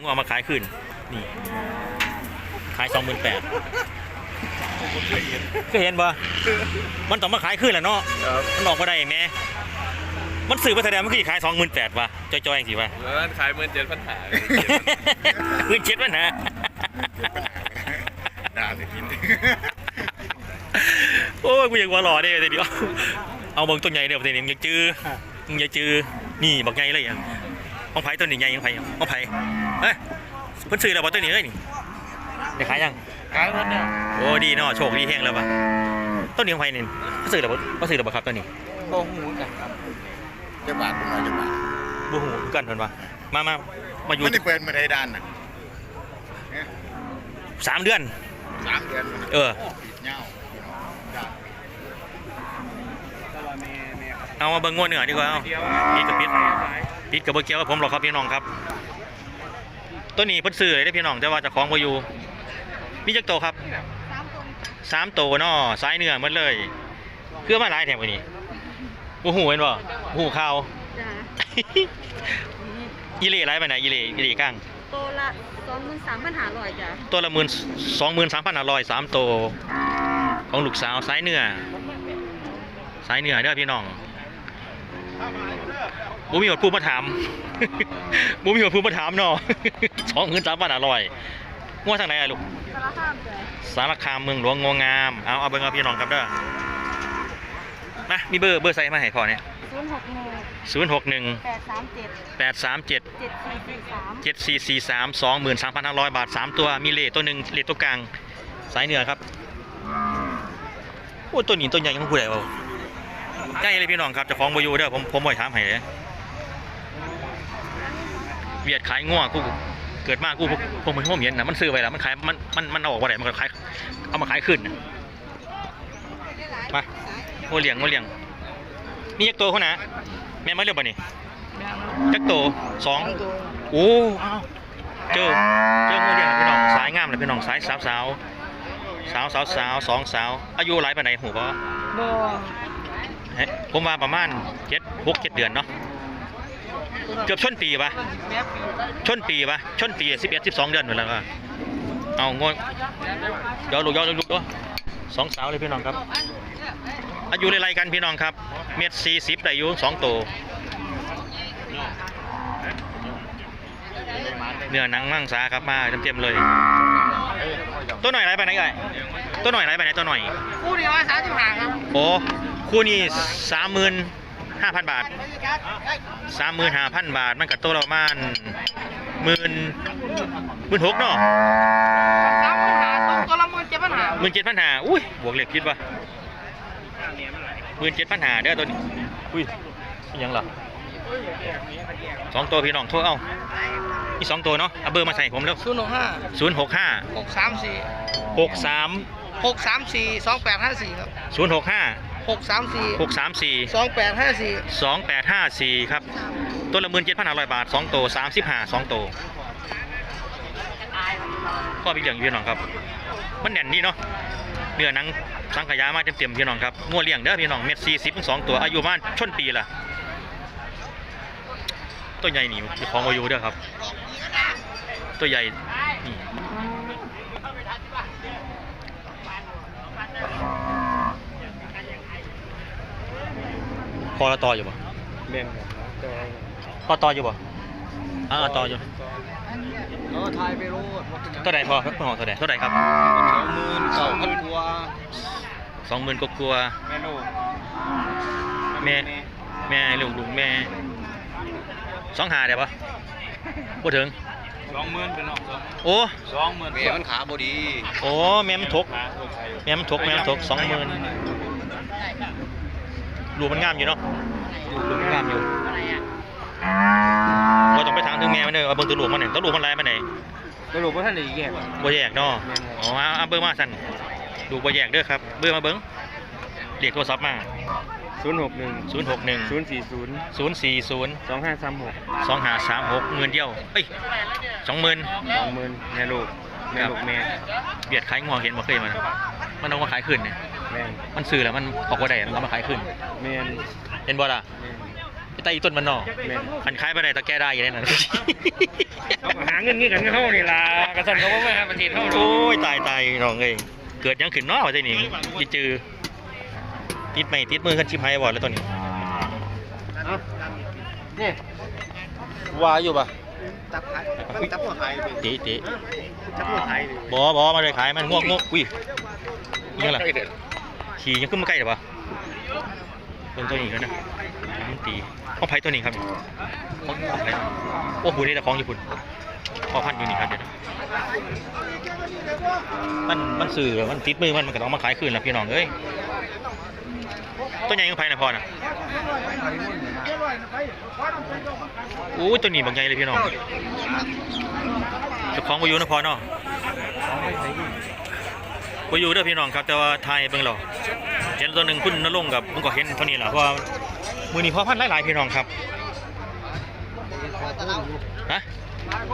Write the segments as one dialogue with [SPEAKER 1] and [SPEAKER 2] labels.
[SPEAKER 1] งเอามาขายคืนนี่ ขายสองหมื่นแปดก็เห็นบ่มันต้องมาขายคืนแหละเนาะ
[SPEAKER 2] ครับ
[SPEAKER 1] มันออกมาได้แหม่มันสื่อมาแสดงมันคือขายสองหมื่นแปดว่ะจอยๆอย่างสิว่ะ
[SPEAKER 2] แล้วมันขายเมื่อเจ็ดพันหา
[SPEAKER 1] คืนเช็ดมันนะ
[SPEAKER 3] ด่าจะกิน
[SPEAKER 1] โอ้ยกูอยากหัว่าหล่อเด้เดี๋ยวเอาเบิ่งต้นใหญ่เด้อประเดี๋ยวนี้มึงอย่าจื้อมึงอย่าจื้อนี่บอกใหญ่เลยอะของไผ่ต้นนี้ใหญ่ของไผ่ของไผ่ เอ้ยเพิ่นซื้อแล้วบ่ต้นนี้เอ้ยนี่ได้ขายยัง
[SPEAKER 2] ขายหมดเนี่ย
[SPEAKER 1] โอ้ดีเนาะโชคดีแห้งแล้วป่ะต้นนี้ของไผ่นี่เขาซื้อแล้วบ่เขาซื้อแล้วบ่ครับต้นนี้
[SPEAKER 2] โกงหูกันครับ
[SPEAKER 3] จะบาดเป็นไรจะบาด
[SPEAKER 1] บ่ฮู้คือกันเพิ่นว่ามามามาอยู่
[SPEAKER 3] มันได้เปิดมาได้ด้านน่ะ
[SPEAKER 1] สามเดือน
[SPEAKER 3] สามเดือนมัน
[SPEAKER 1] เออ
[SPEAKER 3] ปิดเงาพี่น้องด่า
[SPEAKER 1] เอามาเบิ่งงวดเหนือดีกว่าเอาปิดกับปิดปิดกับบ่เกี่ยวกับผมหรอกครับพี่น้องครับ ต้นนี้เพิ่นซื้อเลยได้อพี่น้องแต่ว่าเจะของบ่อยู่มีจักโตครับสามโตเนาะสายเนื้อหมดเลยคือมาหลายแถมกว่านี้บ่ฮู้เห็นบ่บ่ฮู้ข่าว
[SPEAKER 4] จ้ะ
[SPEAKER 1] อีเล่หลายไปไหนใดอีเล่อีเล่ก้าง
[SPEAKER 4] โตละสองหมื่นสามพันห้าร้อยจ้ะ
[SPEAKER 1] ตัวละหมื่นสองหมื่นสามพันห้าร้อยสามโตวของลูกสาวสายเนื้อสายเนื้อเด้อพี่น้อง บุมีหมดผู้มาถามบุมีหมดผู้มาถามเนาะสองหมื่นสามพันห้าร้อยงัวทางไหนอะลูก
[SPEAKER 4] สารคามจ้ะ
[SPEAKER 1] สารคามเมืองหลวงงวงามเอาเอาเบิ่งเอาพี่น้องครับเด้อมามีเบอร์เบอร์ใส่มาให้พอเนี่ย
[SPEAKER 4] ศูนย์หกหนึ่ง
[SPEAKER 1] ศูนย์หกหนึ่ง
[SPEAKER 4] แปดสามเจ็ด
[SPEAKER 1] แปดสามเจ็ด
[SPEAKER 4] เจ็ดสี่สี่สาม
[SPEAKER 1] เจ็ดสี่สี่สามสองหมื่นสามพันห้าร้อยบาทสามตัวมีเลทตัวหนึ่งเลทตัวกลางสายเหนือครับโอ้ตัวนี้ตัวใหญ่ยังพูดได้เปล่าใกล้เลยพี่น้องครับเจะฟ้าของบอยูเด้อผมผมบ่อยถามให้เลย เวียดขายง่วกูเกิดมากูผมผมเห็นนะมันซื้อไปแล้วมันขายมันมันมันเอาออกมาไหนมันก็ขายเอามาขายขึ้นน่ะมาโมเลี้ยงโมเลี้ยงนี่ยักษ์ตัวเขานะแม่มาเรียกบ่นี่ยักษ์ตัวสองโอ้เจอเจองูเดียวพี่น้องสายงามเลยพี่น้องสายสาวสาวสาวสาวสาวสองสาวอายุหลายปานไหนหูบ่
[SPEAKER 4] บ่
[SPEAKER 1] เฮ้ยผมว่าประมาณเจ็ดหกเจ็ดเดือนเนาะ เกือบชนปีปะชนปีปะชนปีสิบเอ็ดสิบสองเดือนหมดแล้วก็เอางวย้อนลูกย้อนลูกย้อนสองสาวเลยพี่น้องครับ อายุไล่ๆกันพี่น้องครับ เม็ดสี่สิบได้อยู่สองตัวเนื้อหนังมั่งสาครับมาเต็มๆเลย ตัวหน่อยไรไปไหนกันตัวหน่อยไรไปไหนตัวหน่อย
[SPEAKER 4] คู่เดียวสามสิบห้าครับ
[SPEAKER 1] โอ้คู่นี้สามหมื่น ห้าพันบาทสามหมื่นห้าพันบาท มันกับตัวเราประมาณหมื่นหมื่นหกเนาะ
[SPEAKER 4] สามพันห้าตัวตัวละหมื่นเจ็ดพันห้า
[SPEAKER 1] หมื่นเจ็ดพันห้าอุ้ยบวกเลขคิดว่าหมื่นเจ็ดพันห้าเด้อตัวนี้อุ้ยอิหยังเหรอสองตัวพี่น้องโทษเอาอีสองตัวเนาะเอาเบอร์มาใส่ผมแล้ว
[SPEAKER 5] ศูนย์หกห้า
[SPEAKER 1] ศูนย์หกห้า
[SPEAKER 5] หกสามสี่
[SPEAKER 1] หกสาม
[SPEAKER 5] หกสามสี่สองแปดห้าสี่ครับ
[SPEAKER 1] ศูนย์หกห้า
[SPEAKER 5] หกสามสี่
[SPEAKER 1] หกสามสี่
[SPEAKER 5] สองแปดห้าสี่
[SPEAKER 1] สองแปดห้าสี่ครับตัวละหมื่นเจ็ดพันห้าร้อยบาทสองตัวสามสิบห้าสองตัวข้อพี่เหลืองอยู่พี่น้องครับ มันแน่นนี่เนาะเนื้อหนังสังขยามาเต็มๆพี่น้องครับงัวเลี้ยงเด้อพี่น้องเม็ดสี่สิบสองตัวอายุประมาณชนปีละตัวใหญ่นี่ของอายุเด้อครับ ตัวใหญ่ นี่พอละต่ออยู่ปะ
[SPEAKER 2] เล่นครับ
[SPEAKER 1] พอต่ออยู่ปะอ่าต่ออยู่
[SPEAKER 5] เออทายไปรู้ว่าเป็นยัง
[SPEAKER 1] เท่าไหร่พอครับคุณหมอเท่าไหร่เท่าไหร่ครับ
[SPEAKER 5] สองหมื่นสองพันกว่า
[SPEAKER 1] สองหมื่นกกลัวา
[SPEAKER 2] แม่ลูก
[SPEAKER 1] ๆแม่แม่ลูกลูกแม่สองหาได้ปะพูดถึง
[SPEAKER 2] สองหมื่นเป็นออก
[SPEAKER 1] โอ้
[SPEAKER 2] สองหมื่น
[SPEAKER 5] เมียมันขาบดี
[SPEAKER 1] โอ้แม่มันทก
[SPEAKER 2] หาถูกใคร
[SPEAKER 1] แม่มันทก แม่มันทกสองหมื่น ลูกมันงามอยู่เนาะลูกลูกมันงามอยู่เราต้องไปทางถึงแม่มันเด้อเอาเบิ่งตัวลูกมันเนี่ยตัวลูกมันไรมันไหน
[SPEAKER 2] สรุปว่าท่านได้แยก
[SPEAKER 1] บ่แยกเนาะอ๋อเอาเอาเบอร์มาสั่นลูกบ่แยกเด้อครับเบอร์มาเบิ่งเรียกโทรศัพท์มา
[SPEAKER 2] ศูนย์หกหนึ่ง
[SPEAKER 1] 0 6 1
[SPEAKER 2] ศูนย์สี่ศูนย์
[SPEAKER 1] 0 4 0
[SPEAKER 2] สองห้าสามหก
[SPEAKER 1] สองหาสามหกเงินเดียวเอ้ยสองหมื่น
[SPEAKER 2] สองหมื่นแม่ลูกแม่ลูกแม่
[SPEAKER 1] เบียดขายงัวเห็นบ่เคยมันมันเอามาขายขึ้นเนี่ย
[SPEAKER 2] แม่น
[SPEAKER 1] มันซื้อแล้วมันออกว่าได้มันเอามาขายขึ้น
[SPEAKER 2] แม่น
[SPEAKER 1] เห็นบ่ล่ะ
[SPEAKER 2] แม่น
[SPEAKER 1] เไต่อีต้นมันนอก
[SPEAKER 2] แม่น
[SPEAKER 1] คันคล้ายไปได้ตะแก้ได้อยังไงนั่น
[SPEAKER 2] เขาก็หาเงินงี้กันเขานี่ล่ะกระสันเขาว่ามาประเทศเขา
[SPEAKER 1] โอ้ยตายตายน้องเอ้ยเกิดหยังขึ้นเนาะว่าแต่นี่ยี่จือติดไม่ติดมือกันชิบหายบ่แล้วตอนนี้
[SPEAKER 2] นี่ว่าอยู่ป่ะ
[SPEAKER 5] จับขายจับหัวขายไป
[SPEAKER 1] เตะเตะ
[SPEAKER 2] จับหัวไทย
[SPEAKER 1] บอบอมาเลยขายมันงวกงวกอุ้ยนี่ยังล่ะ ขี่ยังขึ้นมาใกล้หรอปะเป็นตัวนี้กันนะมันตีห้องไผ่ตัวนี้ครับของอะไรนะโอ้โหนี่แต่ของญี่ปุ่นพอพันอยู่นี่ครับเดี๋ยวมันมันสื่อมันติดมือมันมันก็ต้องมาขายคืนแล้วพี่น้องเอ้ยตัวใหญ่ยังไผ่นะพอนะโอ้ตัวนี้บางใหญ่เลยพี่น้องเจ้าของวายุนะพอเนาะ ไปอยู่เด้อพี่น้องครับแต่ว่าไทยเบิ่งเราเห็นตัวหนึ่งคุณนรงค์กับผมก็เห็นเท่านี้แหละเพราะว่ามือนี้พอพันหลายๆพี่น้องครับฮะ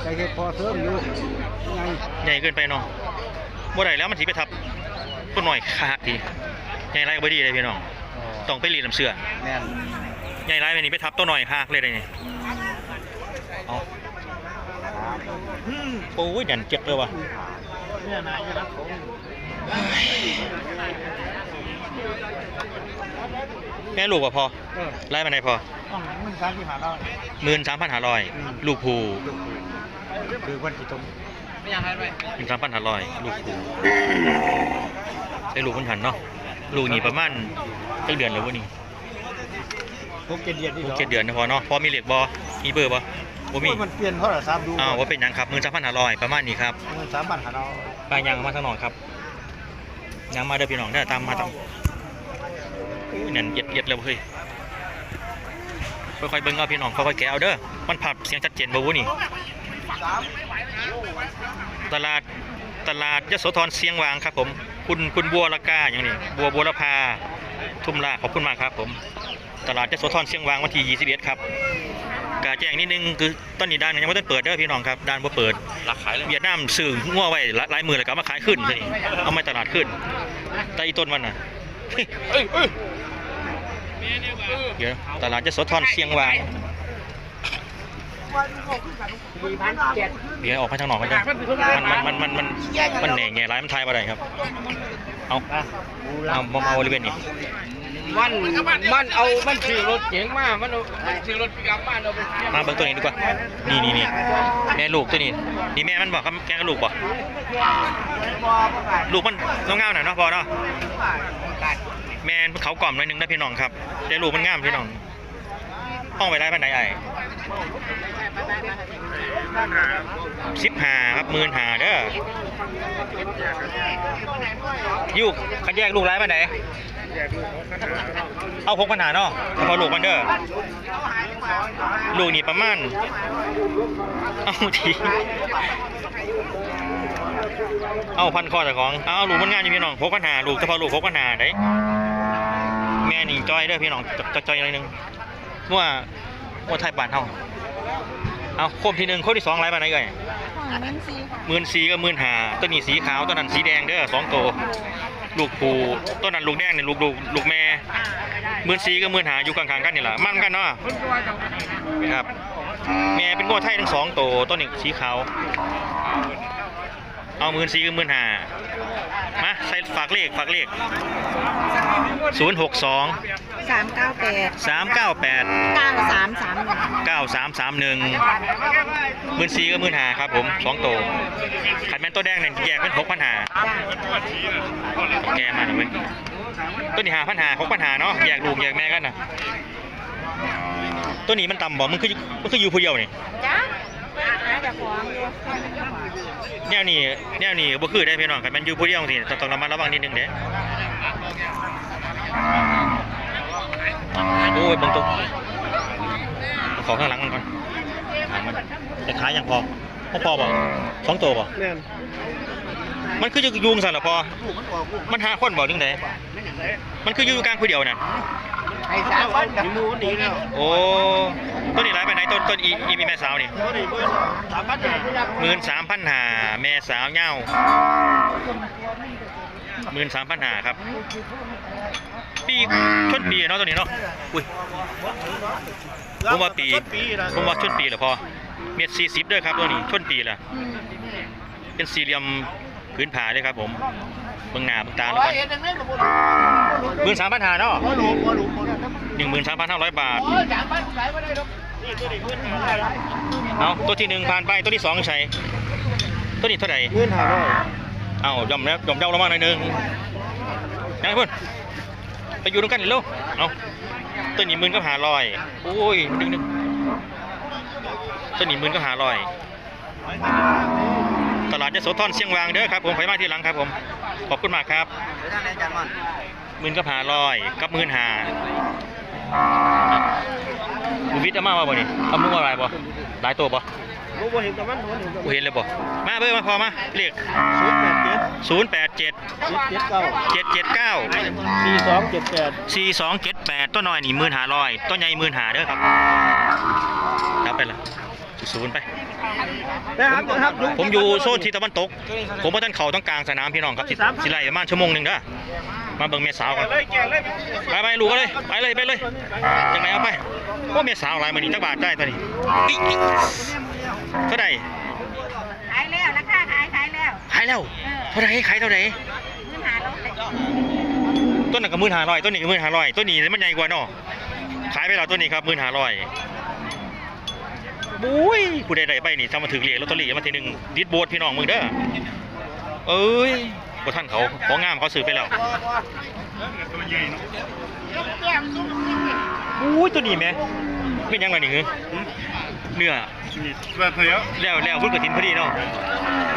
[SPEAKER 2] ใจเก็บพอเสริมอยู่ไง
[SPEAKER 1] ใหญ่เกินไปเนาะบ่ได้แล้วมันสิไปทับต้นหน่อยขาดทีใหญ่ไรก็บ่ดีเลยพี่น้องต้องไปรีดน้ำเสื้อ
[SPEAKER 2] แม่น
[SPEAKER 1] ใหญ่ไรไปนี่ไปทับต้นหน่อยหักเลยได้นี่เอาโอ้ยดันเจ็บเลยว่ะ แม่ลูกว่าพอ
[SPEAKER 2] เออ
[SPEAKER 1] ไล่มาไหนพอ
[SPEAKER 2] ต้องมึงสามที่หาเรา
[SPEAKER 1] หมื่นสามพันห้าร้อยลูกผู
[SPEAKER 2] คือวันที่ตรง
[SPEAKER 4] ไม่อยากให้ไป
[SPEAKER 1] หนึ่งสามพันห้าร้อยลูกครูได้ลูกคนหันเนาะลูกนี่ประมาณตั้งเดือนแล้ววะนี่
[SPEAKER 2] พวกเกณฑ์เดียดนี่
[SPEAKER 1] ห
[SPEAKER 2] เหร
[SPEAKER 1] ก
[SPEAKER 2] อ
[SPEAKER 1] เจ็ดเดือนนะพอเนาะพอมีเหล็กบอมีเบอร์บอบ่มี
[SPEAKER 2] โอ้ยมันเปลี่ยนเท่าไหร่ทราบดู
[SPEAKER 1] อ้าวว่าเป็นหยังครับหมื่นสามพันห้าร้อยประมาณนี้ครับ
[SPEAKER 2] มันสามพันหาเรา
[SPEAKER 1] ไปยังมาทางหนองครับ ยังมาเด้อพี่น้องเด้อตามมาตามอุ้ยนั่นเอียดเอียดแล้วเฮ้ยค่อยๆเบิ่งเอาพี่น้องค่อยๆแกะเอาเด้อมันผับเสียงชัดเจนบ่วุนี่ตลาดตลาดยโสธรเสียงวางครับผม คุณคุณบัวละกาอย่างนี้บัวบัวละพาทุ่มลาขอบคุณมากครับผม ตลาดยโสธรเชียงวางวันที่ 21 ครับ กาแจ้งนิดนึงคือตอนนี้ด้านยังไม่ต้องเปิดเด้อพี่น้องครับด้านบ่เปิดหลักขายเลยเวียดนามซื้องัวไว้หลายหลายมือแล้วก็เอามาขายขึ้นซะนี่เอามาตลาดขึ้นแต่อีต้นมันน่ะเฮ้ยเอ้ยเอ้ยเดี๋ยวตลาดยโสธรเชียงวางเดี๋ยวออกไปทางนอกกันจ้ะมันมันมันมันมันมันแหน่แง่ร้ายมันทายมาได้ครับ เอาเอามามาบริเวณนี้
[SPEAKER 2] มันมันเอามันขี่รถเก๋งมามันเอามันขี่รถปิกอัพมาเราไป
[SPEAKER 1] มาเบิ่งตัวนี้ดีกว่า นี่นี่นี่แม่ลูกตัวนี้ นี่แม่มันบอกครับแกงกับลูกบอกลูกมันเงาๆหน่อยเนาะพอเนาะ แม่มันเขากล่อมหน่อยหนึงนะพี่น้องครับแต่ลูกมันงามพี่น้องห้องไปได้ปันไหนไอ้สิบหาครับหมื่นหาเด้อยูคันแยกลูกร้ปันไหน เอาพกปัญหาเนาะเฉพาะลูกมันเด้อลูกนี่ประมาณเอาทีเอาพันคอแต่ของ เอาลูกมันงานอยู่พี่น้องพกปัญหาลูกเฉพาะลูกพกปัญหาได้แม่นี่จอยเด้อพี่น้องจอยจอยหน่อยหนึงว่าว่าไทยบ้านเฮาเอาโคมที่หนึ่งโคมที่สองไรบ้านไหนเอ่ย
[SPEAKER 4] ของมันซีค่ะ
[SPEAKER 1] หมื่นสีกับหมื่นหาตัวนี้สีขาวตัวนั้นสีแดงเด้อสองตัว ลูกผูต้นนั้นลูกแดงเนี่ยลูกลูกลูกแม่หมื่นสีกับหมื่นหาอยู่กลางๆกันนี่แหละมั่นกันเนาะครับ แม่เป็นงัวไทยทั้งสองตัวต้นนี้สีขาว เอาหมื่นสีกับหมื่นหามาใส่ฝากเลขฝากเลขศูนย์หกสอง
[SPEAKER 4] สามเก้าแปด
[SPEAKER 1] สามเก้าแปด
[SPEAKER 4] เก้าสามสามหนึ่ง
[SPEAKER 1] เก้าสามสามหนึ่งหมื่นสีกับหมื่นหาครับผมสองตัวขันแม่นตัวแดงเนี่ยแยกเป็นหกพันหาแกมาหน่อยเว้ยตัวนี้หาพันหาหกพันหาเนาะแยกลูกแยกแม่กันนะตัวนี้มันต่ำบ่มันคือมันคืออยู่ผู้เดียวนี่
[SPEAKER 4] จ้าหาจากของอยู่
[SPEAKER 1] แนวนี้แนวนี้บ่คือได้พี่น้องกันมันอยู่ผู้เดียวสิต้องต้องระมัดระวังนิดนึงเด้โอ้ยเบิ่งตัวเอาของข้างหลังมันก่อนหางมันจะขายยังพอพอพอบ่สองตัวบ่
[SPEAKER 2] แม่น
[SPEAKER 1] มันคืออยู่ยุงสั่นเหรอพอมันหาคนบ่ถึงไดมันคืออยู่กลางผู้เดียวน่ะ
[SPEAKER 2] ไอ้สามวันกับมูมันดีแล้ว
[SPEAKER 1] โอ้ต้นนี้ร้ายไปไหนต้นต้นอีอีมีแม่สาวนี่
[SPEAKER 2] ตัวนี้เบอร์สามพันหา
[SPEAKER 1] หมื่นสามพันหาแม่สาวเง่าหมื่นสามพันหาครับ ปีชนปีเนาะตัวนี้เนาะอุ้ยผมว่าปี
[SPEAKER 5] ปีนะ
[SPEAKER 1] ผมว่าชนปีแหละพอเม็ดสี่สิบด้วยครับตัวนี้ชนปีแหละ
[SPEAKER 4] อืม
[SPEAKER 1] เป็นสี่เหลี่ยมพื้นผาเลยครับผมเบื้องหน้าเบื้องตาแล้วกัน
[SPEAKER 5] เห็นอย่างนี้กับผม
[SPEAKER 1] หมื่นสามพันห้าเนาะ
[SPEAKER 5] หัวหลูหัวหลูหัวหลู
[SPEAKER 1] หนึ่งหมื่นสามพันห้าร้อยบาท
[SPEAKER 5] โอ้ยสามพันขายไม่ได้หรอกนี่ตัวนี้เพื่อนขายได้
[SPEAKER 1] เอาตัวที่หนึ่งผ่านไปตัวที่สองใช้ตัวนี้เท่าไหร่
[SPEAKER 5] เพื่อนหาร้อย
[SPEAKER 1] เอายอมแล้วยอมเจ้าลงมาหน่อยหนึงยังไงเพื่อนไปอยู่ด้วยกันอีกแล้วเอาตัวนี้หมื่นก็หาลอยโอ้ยดึงดึงตัวนี้หมื่นก็หาลอยตลาดยโสธรเชียงวางเด้อครับผมไปมาที่หลังครับผม ขอบคุณมากครับ
[SPEAKER 5] ไปทางไหนจันมัน
[SPEAKER 1] หมื่นก็หาลอยกับหมื่นหาบูวิทย์เอามาว่าบ่นี่เอามุ้งอะไรบ่หลายตัวบ่
[SPEAKER 5] รู้ว่าเห็นกับมันเห็นกับ
[SPEAKER 1] กูเห็นเลยบ่มาเบอร์มาพอมาเรียก
[SPEAKER 5] ศูนย์แปดเจ็ด
[SPEAKER 1] 0 8 7
[SPEAKER 5] เจ็ดเก้า
[SPEAKER 1] 7 7 9
[SPEAKER 5] สี่สองเจ็ดแปด
[SPEAKER 1] 4 2 7 8ตัวน้อยนี่หมื่นหาลอยตัวใหญ่หมื่นหาเด้อครับครับไปละศูนย์ไป
[SPEAKER 5] นะครับนะครับ
[SPEAKER 1] ผมอยู่โซนทิศตะวันตก ผมว่าท่านเขาต้องกลางสนามพี่น้องครับสิสิไล่ประมาณชั่วโมงหนึ่งเด้อ มาเบิ่งเมียสาวกัน
[SPEAKER 5] เลยแกเลย
[SPEAKER 1] ไปไปลูกกันเลยไปเลยไปเลยจังไหนเอาไปว่าเมียสาวอะไรมานี่จักบาทได้ตัวนี้อิ๊ะอิ๊ะเท่าไหร่
[SPEAKER 4] ขายแล้วราคาขายขายแล้ว
[SPEAKER 1] ขายแล้วเท่าไหร่ขายเท่าไหร่
[SPEAKER 4] เงินหาเราเลย
[SPEAKER 1] ต้นนั้นก็หมื่นห้าร้อยต้นนี้ก็หมื่นห้าร้อยต้นนี้มันใหญ่กว่าเนาะขายไปแล้วต้นนี้ครับหมื่นห้าร้อยบุ้ยผู้ใดๆไปนี่ทำมาถือเหรียญลอตเตอรี่มาทีหนึ่งดิดโบดพี่น้องมึงเด้อเอ้ย บ่ท่านเขาของงามเขาซื้อไปแล้วอุ้ยตัวนี้แหม่เป็นยังไงนี่หือเนื้อ
[SPEAKER 3] แบบเนี้ย
[SPEAKER 1] แล้วแล้วพุ่นกระถินพอดีเนาะ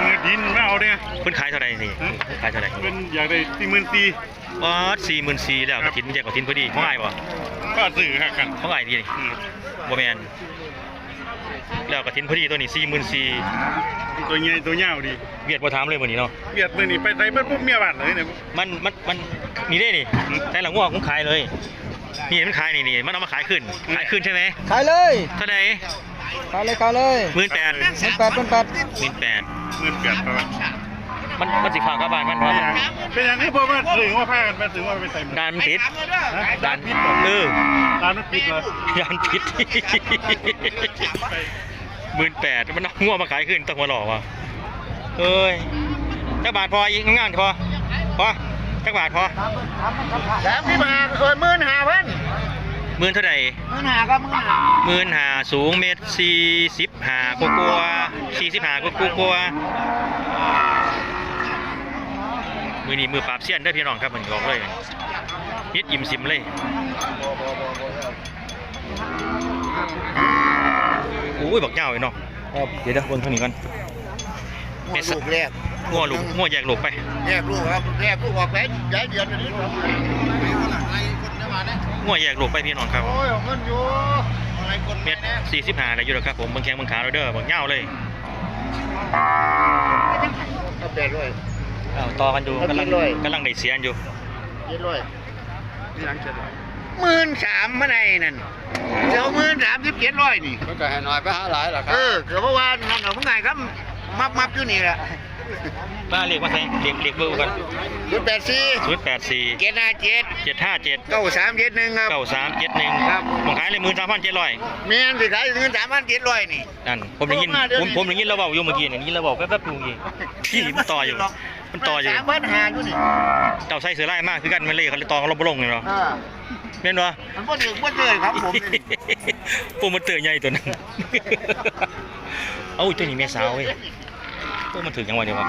[SPEAKER 3] เงินดินไม่เอาเนี่ย
[SPEAKER 1] เพิ่นขายเท่าไหร่นี่ขายเท่าไหร่
[SPEAKER 3] เป็นอยากได้สี่หมื่นสี่
[SPEAKER 1] บอสสี่หมื่นสี่แล้วกระถินแจกกระถินพอดีของอ้ายบ่
[SPEAKER 3] ก็สื่อกัน
[SPEAKER 1] ของอ้ายดีนี่บ่แม่น แล้วกระถินพอดีตัวนี้สี่หมื่นสี่
[SPEAKER 3] ตัวใหญ่ตัวเงาดี
[SPEAKER 1] เวียดบ่ถามเลยมื้อนี้เนาะ
[SPEAKER 3] เบียดมือนี่ไปไทยเพิ่มปุ๊บเมียบาดเลยเนี่ย
[SPEAKER 1] มันมันมันนี่ได้นี่แต่ละงวดผมขายเลยนี่มันขายนี่นี่มันเอามาขายขึ้นขายขึ้นใช่ไหม
[SPEAKER 5] ขายเลย
[SPEAKER 1] เท่าไหร่
[SPEAKER 5] ขายเลยขายเลย
[SPEAKER 1] หมื่นแปด
[SPEAKER 5] เป็นแปดเป็นแปด
[SPEAKER 1] หมื่นแปด
[SPEAKER 3] เงินเบียดไปวะ
[SPEAKER 1] มั นมันสิฝากกับบ้านมันเพราะ
[SPEAKER 3] เป็นอย่างนี้พอมาถึงว่าพากันมาถึงว่าไปใส่
[SPEAKER 1] ด่านมันติด
[SPEAKER 3] ด้า
[SPEAKER 1] ด่านน
[SPEAKER 3] พิษ
[SPEAKER 1] เออ
[SPEAKER 3] ร้านนั้นปิดเลย
[SPEAKER 1] ด่านผิดหมื่นแปดมันเอางัวมาขายขึ้นต้องมาหลอกว่ะเอ้ยจักบาทพออีกงานพอพอจักบาทพอ
[SPEAKER 5] สามที่มาเอ้ยหมื่นห้าพัน
[SPEAKER 1] หมื่นเท่าไหร่
[SPEAKER 5] หมื่นห้าก็หมื่นห้า
[SPEAKER 1] หมื่นหาสูงเมตรสี่สิบหากลัวสี่สิบหากลัวกลัว มือนี้มือปราบเสี้ยนได้อพี่น้องครับมันบอกเลยยิดยิ้มซิมเลยโอ้ยบอกเจ้าไอ้เนาะเดี๋ยวเดี๋ยวเบิ่งเท่านี้ก่อน
[SPEAKER 5] ลูกแรก
[SPEAKER 1] งัวลูกงัวแยกลูกไป
[SPEAKER 5] แรกลูกครับแรกลูกออกไปย้ายเดือนนี้ครับ
[SPEAKER 1] งัวแยกลูกไปพี่น้องครับ
[SPEAKER 5] โอ้ยเงินอยู่อะไรคน
[SPEAKER 1] เมตรสี่สิบหาได้อยู่แล้วครับผมเบิ่งแข้งเบิ่งขาเราเด้อบอกเจ้าเลย
[SPEAKER 5] ก็แปดร้อย
[SPEAKER 1] อ้าวต่อกันอยู่กำลัง
[SPEAKER 5] เอากินเลย
[SPEAKER 1] กำลังได้เสียนอยู่
[SPEAKER 5] เจ็ดร้อยนี่หลังเจ็ดร้อยหมื่นสามเมื่อไหร่นั่นเดี๋ยวหมื่นสามสิบเจ็ดร้อยนี่
[SPEAKER 2] มันก็ให้น้อยไปหาหลายล่ะครั
[SPEAKER 5] เอบอเกิดว่านั่นเหรอมึงไงครับ มับมับอยู่นี่แหละ
[SPEAKER 1] มาเรียกมาใส่เรียกเรียกเบอร์กัน
[SPEAKER 5] ศูนย์แปดสี่
[SPEAKER 1] ศูนย์แปดสี่
[SPEAKER 5] เจ็ดห้าเจ็ด
[SPEAKER 1] เจ็ดห้าเจ็ด
[SPEAKER 5] เก้าสามเจ็ดหนึ่งครับ
[SPEAKER 1] เก้าสามเจ็ดหนึ่ง
[SPEAKER 5] ครับ
[SPEAKER 1] ผมขายเลยหมื่นสามพันเจ็ดร้อย
[SPEAKER 5] เมียนสิขายเงินสามพันเจ็ดร้อยนี่
[SPEAKER 1] นั่นผมได้ยิน
[SPEAKER 5] โอ้มาเดี๋ยว
[SPEAKER 1] ผม
[SPEAKER 5] นี้
[SPEAKER 1] ผมได้ยินเราเบาอยู่เมื่อกี้เนี่ยนี่เราเบาแป๊บๆอยู่เมื่อกี้พี่มันต่ออยู่ มันต่ออยู่
[SPEAKER 5] สามพันห้าอยู่นี่
[SPEAKER 1] เจ้าใส่เสือไล่มากคือกันมันเลยเขาเลยตองเราบ่ลงเลยเนาะ
[SPEAKER 5] อ่า
[SPEAKER 1] แม่นวะ
[SPEAKER 5] มันบ่ถึงบ่เลยครับผมนี่
[SPEAKER 1] พวกมันเตือนใหญ่ตัวนั้นเอ้าตัวนี้แม่สาวเว้ยพวกมันถึงยังไงเดียววะ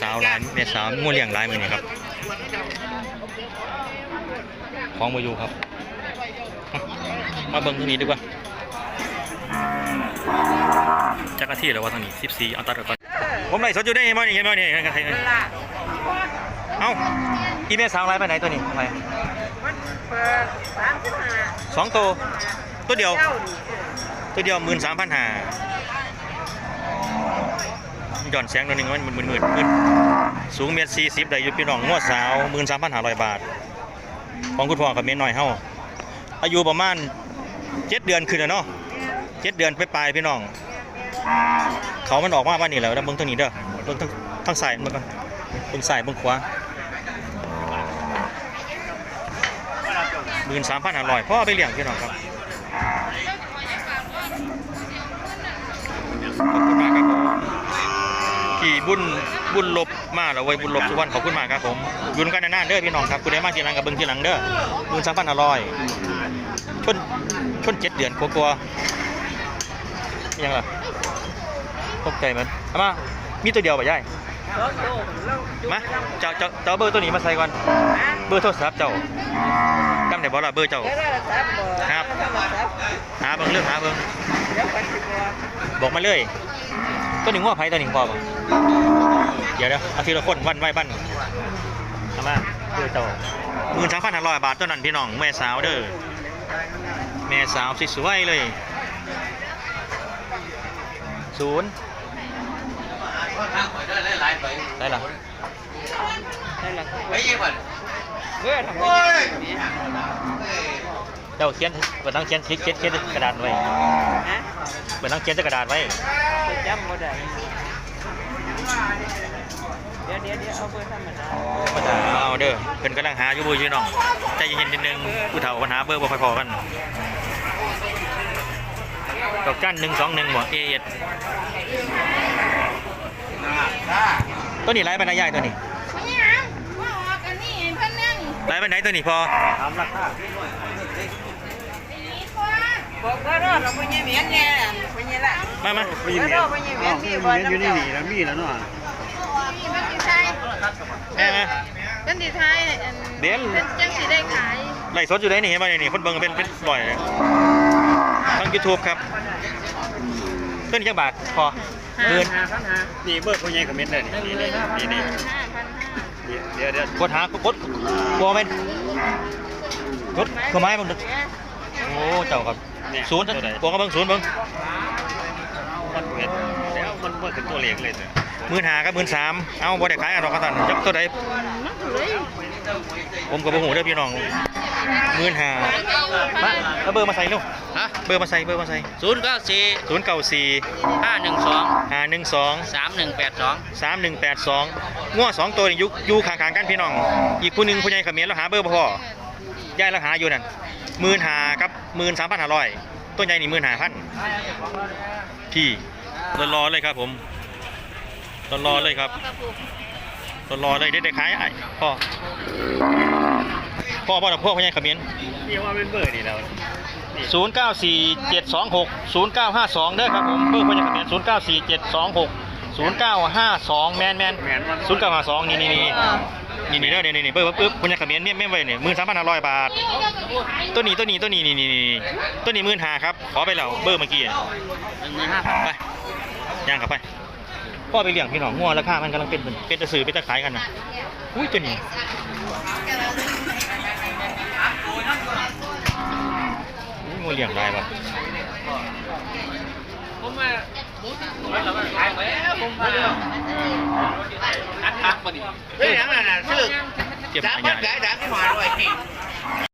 [SPEAKER 1] สาวร้ายแม่สาวงัวเลี้ยงร้ายมือนี่ครับของมาอยู่ครับ มาเบิ่งทางนี้ดีกว่า จักรที่แล้วว่าทางนี้14เอาตัดออกก่อนผมไล่สดอยู่ได้มั้ยนี่เห็นมั้ยนี่เห็นกันเอ้าอีเมลสาวร้ายไปไหนตัวนี้ไป
[SPEAKER 4] สามส
[SPEAKER 1] องตัวตัวเดียว ตัวเดียวหมื่นสามพันห้าหย่อนแสงตัวหนึ่งมันหมื่นหมื่นหมื่นสูงเมตรสี่สิบได้อยู่พี่น้องงวดสาวหมื่นสามพันห้าร้อยบาท ของคุณพ่อกับเมียน้อยเฮาอายุประมาณเจ็ดเดือนขึ้นเนาะ เจ็ดเดือนไปปลายพี่น้อง เขามันออกมาบ้านี่แหล้วแล้วเบิ่งทางนี้เด้อเบิ่งทางทางซ้ายเบิ่งก่อนเบิ่งซ้ายเบิ่งขวาหมื่นสามพันห้าร้อยพ่อไปเลี้ยงพี่น้องครับขอบคุณมากครับผมขี่บุญบุญลบมาแล้วไว้ยบุญลบสุวรรณขอบคุณมากครับผมยุ่นกันนานเด้อพี่น้องครับคุณได้มาทีหลังกับเบิ้งทีหลังเด้อหมื่นสามพันห้าร้อยชนชนเจ็ดเดือนกลัวๆ ยังล่ะตกใจมันเอามามีตัวเดียวป่ะยายมาเจ้าเจ้าเจ้าเบอร์ตัวนี้มาใส่ก่อนเบอร์โทรศัพท์เจ้าจำได้บ่ล่ะเบอร์เจ้าครับหาเบิ่งเรื่องหาเบิ่งบอกมาเลยตัวหนึ่งว่าไผตัวหนึ่งพอบ่เดี๋ยวเดี๋ยวเอาทีละคนวันไว้บ้านมาเบอร์เจ้าหมื่นสามพันห้าร้อยบาทตัวนั้นพี่น้องแม่สาวเด้อแม่สาวสวยๆเลย ศูนย์ได้ละ
[SPEAKER 2] เพื่อทำไม
[SPEAKER 1] เจ้าเขียนเปิดตั้งเขียนเขียนเขียนเขียนกระดาษไว้
[SPEAKER 4] ฮะ
[SPEAKER 1] เปิดตั้งเขียนใส่กระดาษไว้
[SPEAKER 4] จำบ่ได้เดี๋ยวเดี๋ยวเดี๋ยวเอาเบอร์ธรรมดา
[SPEAKER 1] ก็จะเอาเด้อเพิ่นกำลังหาอยู่บุยพี่น้องใจเย็นๆนิดนึงผู้เฒ่าปัญหาเบอร์บ่ค่อยพอกัน ดอกจันหนึ่งสองหนึ่งบ่เอเอตัวนี้ไล่บรรยายตัวนี้
[SPEAKER 4] นี่ฮะว่าออกกันนี่เพิ่นนั่ง
[SPEAKER 1] ไล่บรรยายตัวนี้พอ
[SPEAKER 4] บอกเบอร์รอดเราบ่ยังเหมียนแน่บ่ยังละ
[SPEAKER 1] มามา
[SPEAKER 4] เบอร์รอดบ่ยังเหมียนมีบ่น้ำ
[SPEAKER 5] อยู่นี่
[SPEAKER 4] เจ้า
[SPEAKER 5] นี่แล้วมีแล้วเนาะ
[SPEAKER 4] มีมันสิใช่
[SPEAKER 1] แม่มา
[SPEAKER 4] เป็นสิไทยอัน
[SPEAKER 1] เดี๋ยว
[SPEAKER 4] เป็นจังสิได้ขาย
[SPEAKER 1] ไล่สดอยู่ได้นี่เห็นบ่นี่คนเบิ่งเป็นเป็นร้อยเลย ทาง YouTube ครับตัวนี้จักบาทพอหมื่น
[SPEAKER 5] นี่เบอร์คนใหญ่คอมเมนต์เลยนี่นี่นี่นี่
[SPEAKER 4] ห้าพันห้า
[SPEAKER 5] เดี๋ยวเดี๋ยว
[SPEAKER 1] กดหากดบอเป็นกดคือไม้มันโอ้เจ้าครับศูนย์บวกกับเบิ่งศูนย์เบิ่ง
[SPEAKER 5] มันเห็นแล้วมันเมื่อถึงตัวเล็กเลยเนี่ย
[SPEAKER 1] หมื่นหากับหมื่นสามเอาบ่ได้ขายกันหรอกครับท่านจักตัวใดผมกับบ่หูเด้อพี่น้อง หมื่นหามาเอาเบอร์มาใส่เร็ว
[SPEAKER 2] ฮะ
[SPEAKER 1] เบอร์มาใส่เบอร์มาใส่
[SPEAKER 2] ศูนย์เก้าสี่
[SPEAKER 1] ศูนย์เก้าสี่
[SPEAKER 2] ห้าหนึ่งสอง
[SPEAKER 1] ห้าหนึ่งสอง
[SPEAKER 2] สามหนึ่งแปดสอง
[SPEAKER 1] สามหนึ่งแปดสองง้อสองตัวนี่อยู่อยู่ข้างๆกันพี่น้อง อีกผู้หนึ่งผู้ใหญ่เขมิ้นแล้วหาเบอร์บ่พอย่ายแล้วหาอยู่นั่นหมื่นหากับหมื่นสามพันห้าร้อยตัวใหญ่นี่หมื่นหาพันพี่รอๆเลยครับผมรอๆเลยครับรอๆเลยได้ได้ขายไอ้พ่อ พ่อพ่อพ่อผู้ใหญ่เขมิ้น
[SPEAKER 5] นี่ว่าเป็นเบอร์นี่แล้ว
[SPEAKER 1] ศูนย์เก้าสี่เจ็ดสองหกศูนย์เก้าห้าสองเด้อครับผมเบอร์ผู้ใหญ่เขมิ้นศูนย์เก้าสี่เจ็ดสองหกศูนย์เก้าห้าสองแมนแมนศูนย์เก้าห้าสองนี่นี่นี่นี่นี่เด้อนี่นี่นี่เบิ้ลปึ๊บคุณยายเขมิ้นเนี่ยไม่ไว้เนี่ยหมื่นสามพันห้าร้อยบาทตัวนี้ตัวนี้ตัวนี้นี่นี่นี่ตัวนี้หมื่นห้าครับขอไปแล้วเบอร์เมื่อกี้
[SPEAKER 2] หนึ่งหมื่นห้าพัน
[SPEAKER 1] ไปย่างกลับไปพ่อไปเลี้ยงพี่น้องงัวราคามันกำลังเป็นเป็นตะสือเป็นตะขายกันนะอุ้ยตัวนี้ เลี้ยงได้ปะ
[SPEAKER 2] ผมมาขายแล้วผมมาอัดอัดพอดี
[SPEAKER 5] เฮ้ยอย่างนั้นน่ะซื้อ
[SPEAKER 1] เก็บ
[SPEAKER 5] สาม
[SPEAKER 1] ข
[SPEAKER 5] พั
[SPEAKER 1] ยานย
[SPEAKER 5] ขายสามที่หาร้อย